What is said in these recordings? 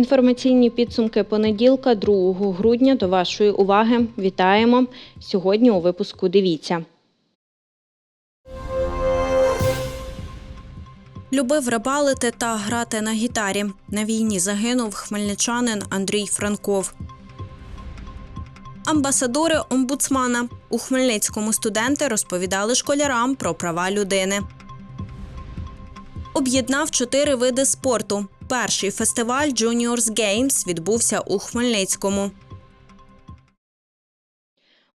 Інформаційні підсумки понеділка, 2 грудня. До вашої уваги вітаємо. Сьогодні у випуску дивіться. Любив рибалити та грати на гітарі. На війні загинув хмельничанин Андрій Франков. Амбасадори омбудсмана у Хмельницькому студенти розповідали школярам про права людини. Об'єднав чотири види спорту. Перший фестиваль Juniors Games відбувся у Хмельницькому.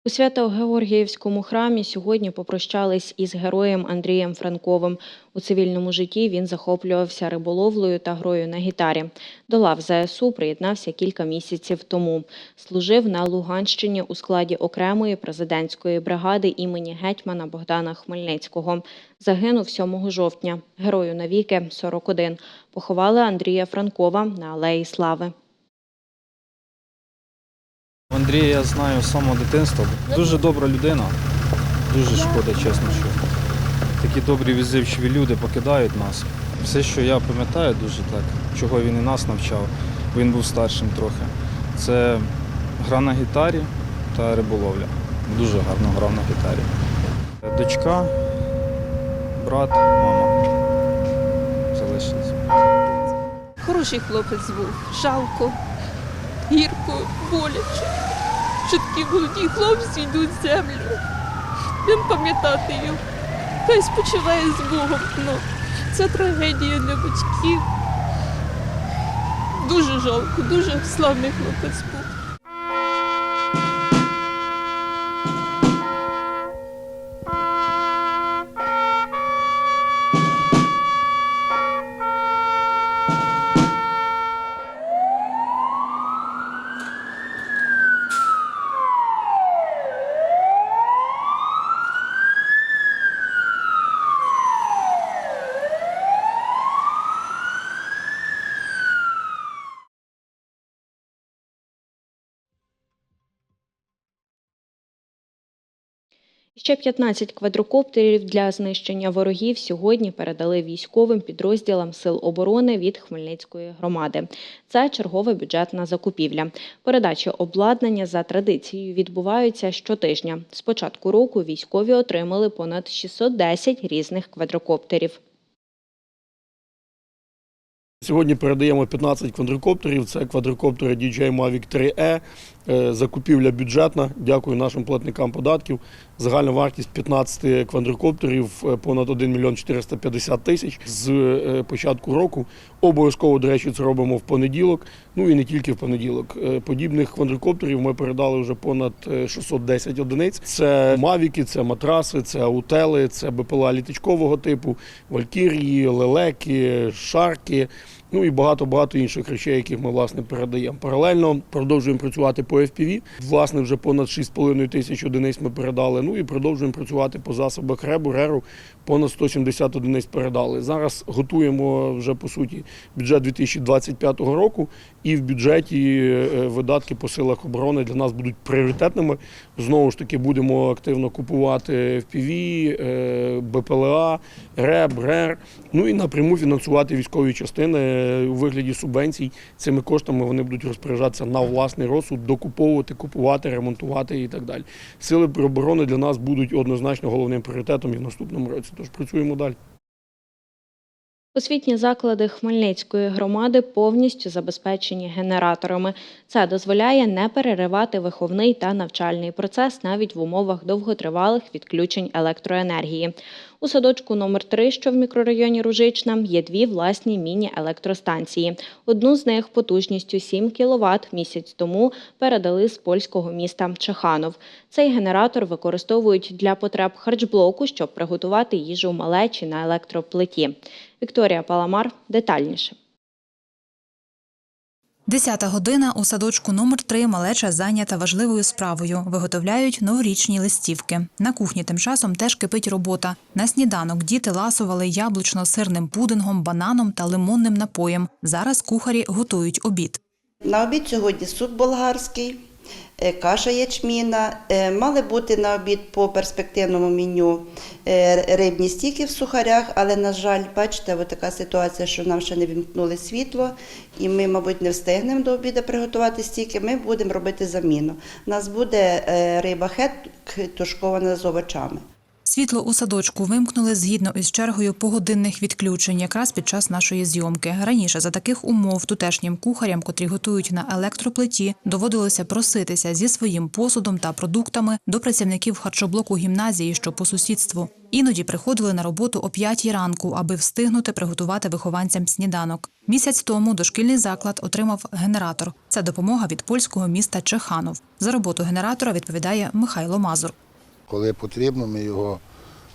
У Свято-Георгіївському храмі сьогодні попрощались із героєм Андрієм Франковим. У цивільному житті він захоплювався риболовлею та грою на гітарі. До лав ЗСУ приєднався кілька місяців тому. Служив на Луганщині у складі окремої президентської бригади імені гетьмана Богдана Хмельницького. Загинув 7 жовтня. Герою навіки 41. Поховали Андрія Франкова на Алеї Слави. Андрія я знаю з самого дитинства. Дуже добра людина. Дуже шкода, чесно, що такі добрі відзивчиві люди покидають нас. Все, що я пам'ятаю дуже так, чого він і нас навчав, він був старшим трохи. Це гра на гітарі та риболовля. Дуже гарно грав на гітарі. Дочка, брат, мама залишились. Хороший хлопець був, жалко, гірко, боляче. Що такі молоді хлопці йдуть в землю. Він пам'ятати його. Хай спочиває з Богом. Ну, це трагедія для батьків. Дуже жалко, дуже славний хлопець Ще 15 квадрокоптерів для знищення ворогів сьогодні передали військовим підрозділам Сил оборони від Хмельницької громади. Це чергова бюджетна закупівля. Передачі обладнання за традицією відбуваються щотижня. З початку року військові отримали понад 610 різних квадрокоптерів. Сьогодні передаємо 15 квадрокоптерів. Це квадрокоптери DJI Mavic 3E. Е, Закупівля бюджетна. Дякую нашим платникам податків. Загальна вартість 15 квадрокоптерів е, понад 1 мільйон 450 тисяч з е, початку року. Обов'язково, до речі, це робимо в понеділок. Ну і не тільки в понеділок. Подібних квадрокоптерів ми передали вже понад е, 610 одиниць. Це мавіки, це матраси, це аутели, це БПЛА літачкового типу, валькірії, лелеки, шарки. Ну і багато-багато інших речей, яких ми власне передаємо. Паралельно продовжуємо працювати по FPV. Власне, вже понад 6,5 тисяч одиниць ми передали. Ну і продовжуємо працювати по засобах РЕБу, РЕРу. Понад 170 одиниць передали. Зараз готуємо вже по суті бюджет 2025 року, і в бюджеті е, видатки по силах оборони для нас будуть пріоритетними. Знову ж таки, будемо активно купувати FPV, е, БПЛА, РЕБ, РЕР. Ну і напряму фінансувати військові частини е, у вигляді субвенцій. Цими коштами вони будуть розпоряджатися на власний розсуд, докуповувати, купувати, ремонтувати і так далі. Сили оборони для нас будуть однозначно головним пріоритетом і в наступному році. Тож працюємо далі. Освітні заклади Хмельницької громади повністю забезпечені генераторами. Це дозволяє не переривати виховний та навчальний процес навіть в умовах довготривалих відключень електроенергії. У садочку номер 3 що в мікрорайоні Ружична, є дві власні міні-електростанції. Одну з них потужністю 7 кВт місяць тому передали з польського міста Чеханов. Цей генератор використовують для потреб харчблоку, щоб приготувати їжу малечі на електроплиті. Вікторія Паламар детальніше. Десята година у садочку номер 3 малеча зайнята важливою справою. Виготовляють новорічні листівки. На кухні тим часом теж кипить робота. На сніданок діти ласували яблучно-сирним пудингом, бананом та лимонним напоєм. Зараз кухарі готують обід. На обід сьогодні суп болгарський, каша ячміна. Е, Мали бути на обід по перспективному меню е, рибні стіки в сухарях, але, на жаль, бачите, ось така ситуація, що нам ще не вімкнули світло, і ми, мабуть, не встигнемо до обіду приготувати стіки. Ми будемо робити заміну. У нас буде е, риба хет тушкована з овочами. Світло у садочку вимкнули згідно із чергою погодинних відключень, якраз під час нашої зйомки. Раніше за таких умов тутешнім кухарям, котрі готують на електроплиті, доводилося проситися зі своїм посудом та продуктами до працівників харчоблоку гімназії, що по сусідству. Іноді приходили на роботу о п'ятій ранку, аби встигнути приготувати вихованцям сніданок. Місяць тому дошкільний заклад отримав генератор. Це допомога від польського міста Чеханов. За роботу генератора відповідає Михайло Мазур. Коли потрібно, ми його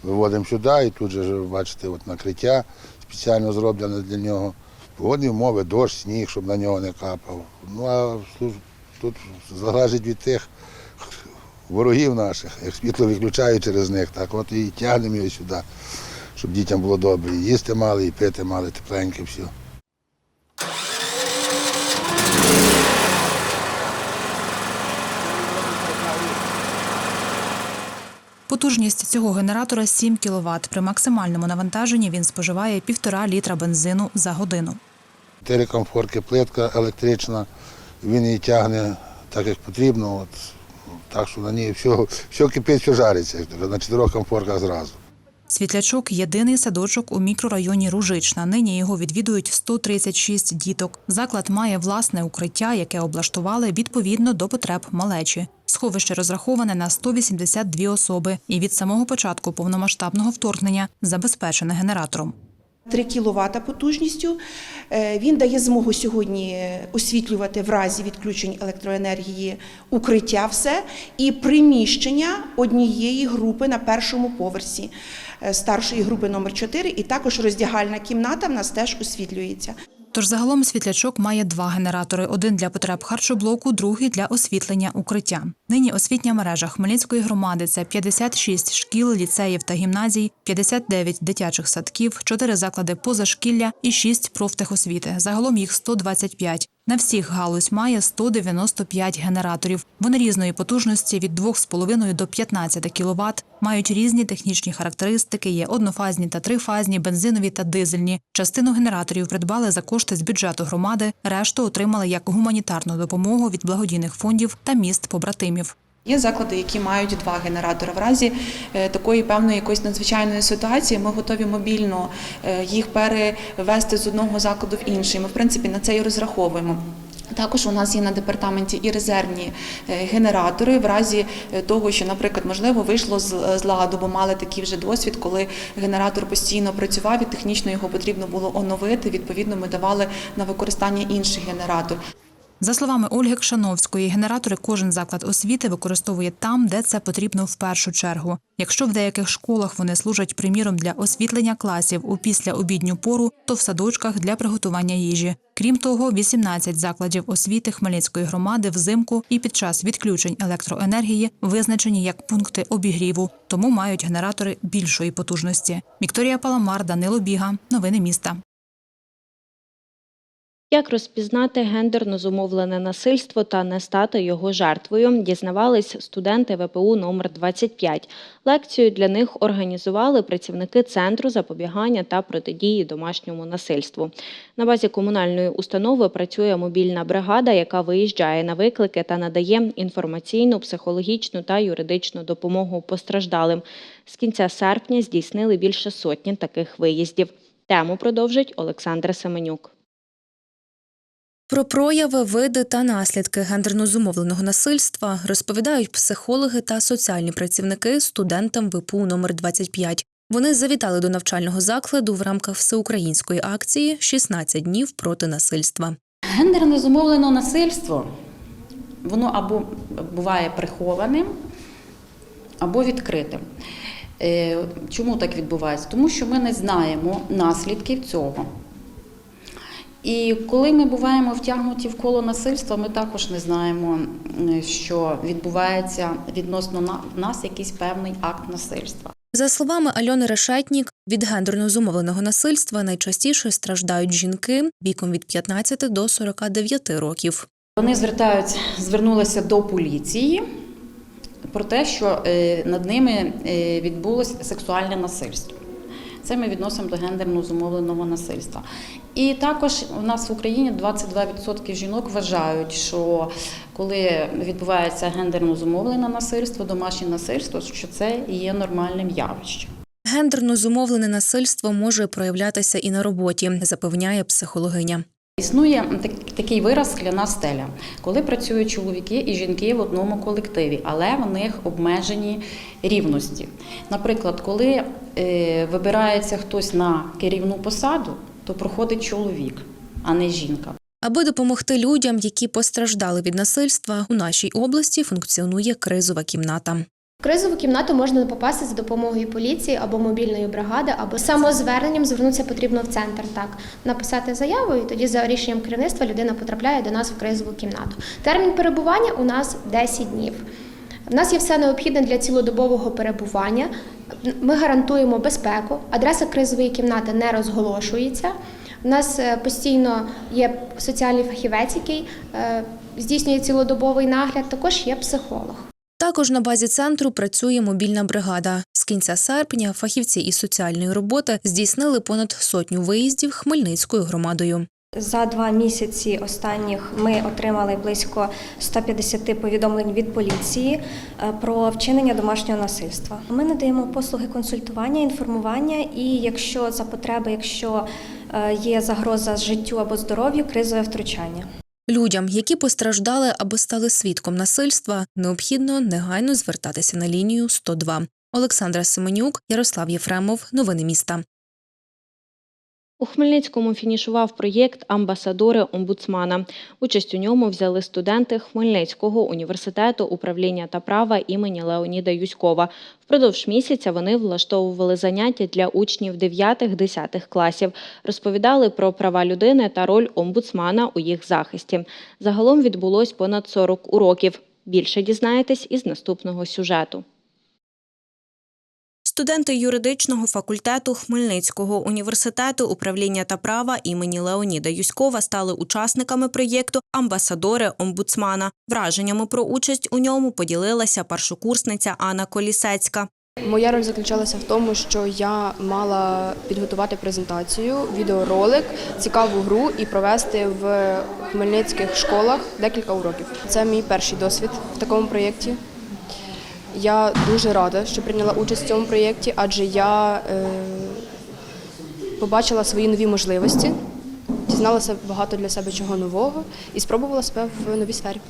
виводимо сюди, і тут же бачите, от накриття спеціально зроблене для нього. Погодні умови, дощ, сніг, щоб на нього не капав. Ну а тут залежить від тих ворогів наших, як світло виключають через них, так от і тягнемо його сюди, щоб дітям було добре. І їсти мали, і пити мали, тепленьке все. Потужність цього генератора 7 кВт. При максимальному навантаженні він споживає півтора літра бензину за годину. Чотири комфорки, плитка електрична, він її тягне так, як потрібно. От, так що на ній все, все кипить, все жариться, на чотирьох комфорках зразу. Світлячок єдиний садочок у мікрорайоні Ружична. Нині його відвідують 136 діток. Заклад має власне укриття, яке облаштували відповідно до потреб малечі. Сховище розраховане на 182 особи і від самого початку повномасштабного вторгнення забезпечене генератором. 3 кВт потужністю. Е, Він дає змогу сьогодні освітлювати в разі відключень електроенергії укриття все і приміщення однієї групи на першому поверсі е, старшої групи номер 4 і також роздягальна кімната в нас теж освітлюється. Тож загалом світлячок має два генератори: один для потреб харчоблоку, другий для освітлення укриття. Нині освітня мережа Хмельницької громади це 56 шкіл, ліцеїв та гімназій, 59 дитячих садків, 4 заклади позашкілля і 6 профтехосвіти. Загалом їх 125. На всіх галузь має 195 генераторів. Вони різної потужності від 2,5 до 15 кВт, мають різні технічні характеристики, є однофазні та трифазні, бензинові та дизельні. Частину генераторів придбали за кошти з бюджету громади, решту отримали як гуманітарну допомогу від благодійних фондів та міст побратимів. Є заклади, які мають два генератори. В разі е, такої певної якоїсь надзвичайної ситуації ми готові мобільно е, їх перевести з одного закладу в інший. Ми, в принципі, на це і розраховуємо. Також у нас є на департаменті і резервні е, генератори в разі того, що, наприклад, можливо, вийшло з ладу, бо мали такий вже досвід, коли генератор постійно працював і технічно його потрібно було оновити. Відповідно, ми давали на використання інший генератор. За словами Ольги Кшановської, генератори кожен заклад освіти використовує там, де це потрібно в першу чергу. Якщо в деяких школах вони служать приміром для освітлення класів у післяобідню пору, то в садочках для приготування їжі. Крім того, 18 закладів освіти Хмельницької громади взимку і під час відключень електроенергії визначені як пункти обігріву, тому мають генератори більшої потужності. Вікторія Паламар, Данило Біга. Новини міста. Як розпізнати гендерно зумовлене насильство та не стати його жертвою, дізнавались студенти ВПУ номер 25. Лекцію для них організували працівники Центру запобігання та протидії домашньому насильству. На базі комунальної установи працює мобільна бригада, яка виїжджає на виклики та надає інформаційну, психологічну та юридичну допомогу постраждалим. З кінця серпня здійснили більше сотні таких виїздів. Тему продовжить Олександра Семенюк. Про прояви, види та наслідки гендерно зумовленого насильства розповідають психологи та соціальні працівники студентам ВПУ номер 25. Вони завітали до навчального закладу в рамках всеукраїнської акції «16 днів проти насильства. Гендерно зумовлене насильство, воно або буває прихованим, або відкритим. Е, Чому так відбувається? Тому що ми не знаємо наслідків цього. І коли ми буваємо втягнуті в коло насильства, ми також не знаємо, що відбувається відносно на- нас якийсь певний акт насильства. За словами Альони Решетнік, від гендерно зумовленого насильства найчастіше страждають жінки віком від 15 до 49 років. Вони звертаються, звернулися до поліції про те, що е, над ними е, відбулось сексуальне насильство. Це ми відносимо до гендерно зумовленого насильства. І також у нас в Україні 22% жінок вважають, що коли відбувається гендерно зумовлене насильство, домашнє насильство, що це є нормальним явищем. Гендерно зумовлене насильство може проявлятися і на роботі, запевняє психологиня. Існує такий вираз скляна стеля, коли працюють чоловіки і жінки в одному колективі, але в них обмежені рівності. Наприклад, коли е, вибирається хтось на керівну посаду, то проходить чоловік, а не жінка. Аби допомогти людям, які постраждали від насильства, у нашій області функціонує кризова кімната. В кризову кімнату можна попасти за допомогою поліції або мобільної бригади, або самозверненням звернутися потрібно в центр. Так написати заяву, і тоді за рішенням керівництва людина потрапляє до нас в кризову кімнату. Термін перебування у нас 10 днів. У нас є все необхідне для цілодобового перебування. Ми гарантуємо безпеку. Адреса кризової кімнати не розголошується. У нас е, постійно є соціальний фахівець, який е, здійснює цілодобовий нагляд. Також є психолог. Також на базі центру працює мобільна бригада. З кінця серпня фахівці із соціальної роботи здійснили понад сотню виїздів Хмельницькою громадою. За два місяці останніх ми отримали близько 150 повідомлень від поліції е, про вчинення домашнього насильства. Ми надаємо послуги консультування, інформування, і якщо за потреби, якщо е, є загроза життю або здоров'ю, кризове втручання. Людям, які постраждали або стали свідком насильства, необхідно негайно звертатися на лінію 102. Олександра Семенюк, Ярослав Єфремов. Новини міста. У Хмельницькому фінішував проєкт Амбасадори омбудсмана. Участь у ньому взяли студенти Хмельницького університету управління та права імені Леоніда Юськова. Впродовж місяця вони влаштовували заняття для учнів 9-10 класів, розповідали про права людини та роль омбудсмана у їх захисті. Загалом відбулось понад 40 уроків. Більше дізнаєтесь із наступного сюжету. Студенти юридичного факультету Хмельницького університету управління та права імені Леоніда Юськова стали учасниками проєкту Амбасадори омбудсмана. Враженнями про участь у ньому поділилася першокурсниця Анна Колісецька. Моя роль заключалася в тому, що я мала підготувати презентацію, відеоролик, цікаву гру і провести в хмельницьких школах декілька уроків. Це мій перший досвід в такому проєкті. Я дуже рада, що прийняла участь в цьому проєкті, адже я е, побачила свої нові можливості, дізналася багато для себе чого нового і спробувала себе в новій сфері.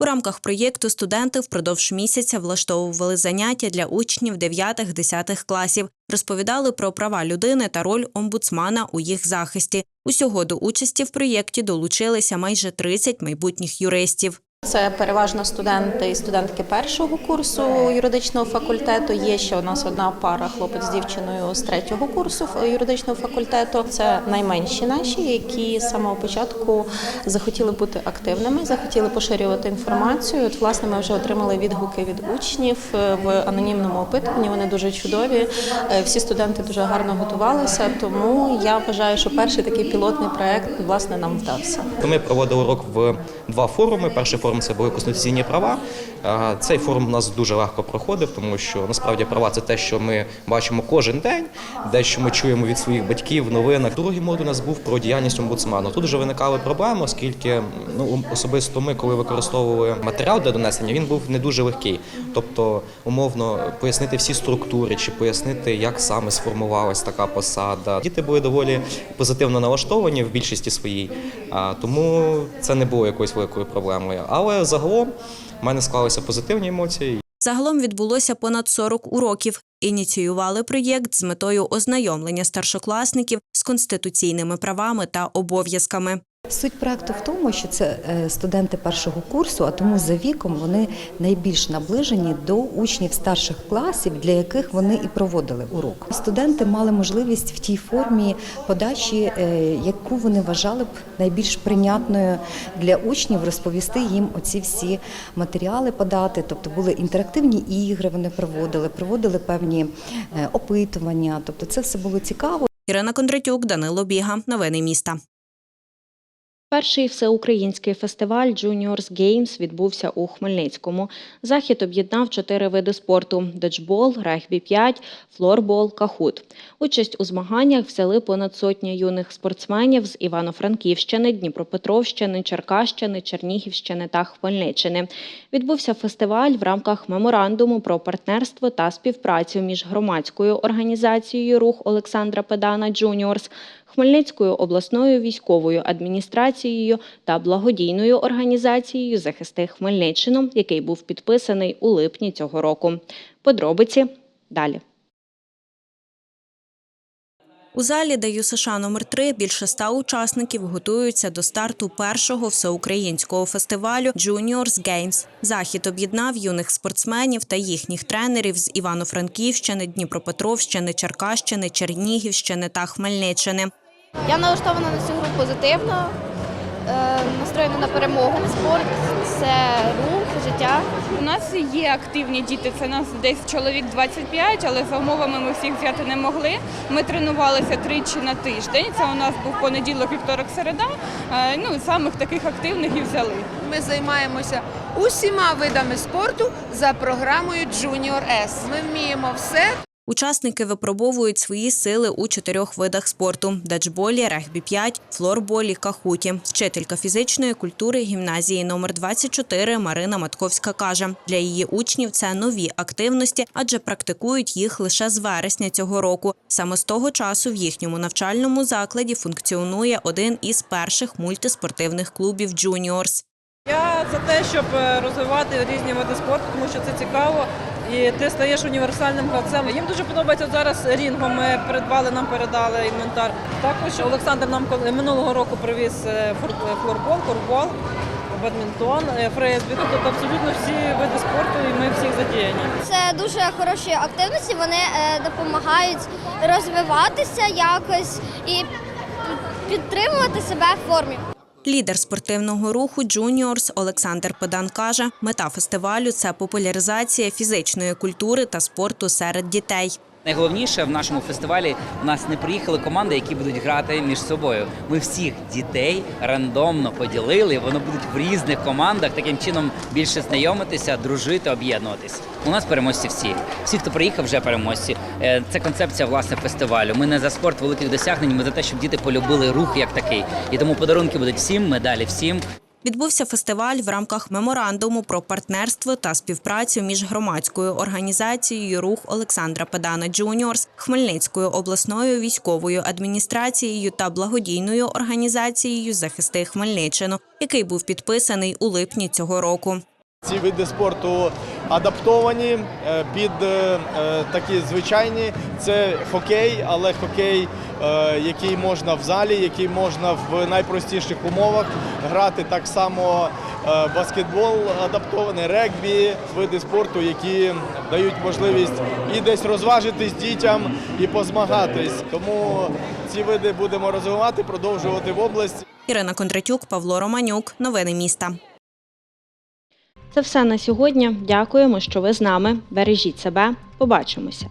У рамках проєкту студенти впродовж місяця влаштовували заняття для учнів 9-10 класів, розповідали про права людини та роль омбудсмана у їх захисті. Усього до участі в проєкті долучилися майже 30 майбутніх юристів. Це переважно студенти і студентки першого курсу юридичного факультету. Є ще у нас одна пара хлопець з дівчиною з третього курсу юридичного факультету. Це найменші наші, які з самого початку захотіли бути активними, захотіли поширювати інформацію. От, власне, ми вже отримали відгуки від учнів е, в анонімному опитуванні. Вони дуже чудові. Е, Всі студенти дуже гарно готувалися. Тому я вважаю, що перший такий пілотний проект власне нам вдався. Ми проводили урок в два форуми. Перший форум це були конституційні права. Е, Цей форум у нас дуже легко проходив, тому що насправді права це те, що ми бачимо кожен день, дещо ми чуємо від своїх батьків в новинах. Другий модуль у нас був про діяльність омбудсману. Тут вже виникали проблеми, оскільки ну особисто ми, коли використовували матеріал для донесення, він був не дуже легкий. Тобто, умовно пояснити всі структури чи пояснити, як саме сформувалась така посада. Діти були доволі позитивно налаштовані в більшості своїй, тому це не було якоюсь великою проблемою. Але загалом в мене склалися позитивні емоції. Загалом відбулося понад 40 уроків. Ініціювали проєкт з метою ознайомлення старшокласників з конституційними правами та обов'язками. Суть проекту в тому, що це е, студенти першого курсу, а тому за віком вони найбільш наближені до учнів старших класів, для яких вони і проводили урок. Студенти мали можливість в тій формі подачі, е, яку вони вважали б найбільш прийнятною для учнів, розповісти їм оці всі матеріали подати. Тобто були інтерактивні ігри, вони проводили, проводили певні е, опитування. Тобто, це все було цікаво. Ірина Кондратюк, Данило Біга. Новини міста. Перший всеукраїнський фестиваль Juniors Games відбувся у Хмельницькому. Захід об'єднав чотири види спорту: доджбол, регбі 5, флорбол, кахут. Участь у змаганнях взяли понад сотня юних спортсменів з Івано-Франківщини, Дніпропетровщини, Черкащини, Чернігівщини та Хмельниччини. Відбувся фестиваль в рамках меморандуму про партнерство та співпрацю між громадською організацією Рух Олександра Педана Juniors, Хмельницькою обласною військовою адміністрацією та благодійною організацією Захисти Хмельниччину, який був підписаний у липні цього року. Подробиці далі. У залі ДЮСШ номер 3 більше ста учасників готуються до старту першого всеукраїнського фестивалю Juniors Games. Захід об'єднав юних спортсменів та їхніх тренерів з Івано-Франківщини, Дніпропетровщини, Черкащини, Чернігівщини та Хмельниччини. Я налаштована на цю гру позитивно, настроєна на перемогу. Спорт це рух, життя. У нас є активні діти, це нас десь чоловік 25, але за умовами ми всіх взяти не могли. Ми тренувалися тричі на тиждень. Це у нас був понеділок, вівторок, середа. Е, Ну, самих таких активних і взяли. Ми займаємося усіма видами спорту за програмою Junior S. Ми вміємо все. Учасники випробовують свої сили у чотирьох видах спорту: даджболі, регбі 5, флорболі, кахуті. Вчителька фізичної культури гімназії номер 24 Марина Матковська каже, для її учнів це нові активності, адже практикують їх лише з вересня цього року. Саме з того часу в їхньому навчальному закладі функціонує один із перших мультиспортивних клубів «Джуніорс». Я за те, щоб е, розвивати різні види спорту, тому що це цікаво. І ти стаєш універсальним гравцем. Їм дуже подобається зараз рінго. Ми придбали, нам передали інвентар. Також Олександр нам минулого року привіз е, флорбол, корбол, бадмінтон, е, фризбі. Тобто абсолютно всі види спорту, і ми всіх задіяні. Це дуже хороші активності, вони е, допомагають розвиватися якось і підтримувати себе в формі. Лідер спортивного руху «Джуніорс» Олександр Педан каже, мета фестивалю це популяризація фізичної культури та спорту серед дітей. Найголовніше в нашому фестивалі у нас не приїхали команди, які будуть грати між собою. Ми всіх дітей рандомно поділили. Вони будуть в різних командах, таким чином більше знайомитися, дружити, об'єднуватись. У нас переможці всі. Всі, хто приїхав, вже переможці. Е, Це концепція власне фестивалю. Ми не за спорт великих досягнень, ми за те, щоб діти полюбили рух як такий. І тому подарунки будуть всім, медалі всім. Відбувся фестиваль в рамках меморандуму про партнерство та співпрацю між громадською організацією Рух Олександра Педана Джуніорс, Хмельницькою обласною військовою адміністрацією та благодійною організацією Захисти Хмельниччину, який був підписаний у липні цього року. Ці види спорту адаптовані е, під е, е, такі звичайні. Це хокей, але хокей, який можна в залі, який можна в найпростіших умовах грати. Так само е, баскетбол адаптований, регбі, види спорту, які дають можливість і десь розважитись дітям, і позмагатись. Тому ці види будемо розвивати, продовжувати в області. Ірина Кондратюк, Павло Романюк. Новини міста. Це все на сьогодні. Дякуємо, що ви з нами. Бережіть себе. Побачимося.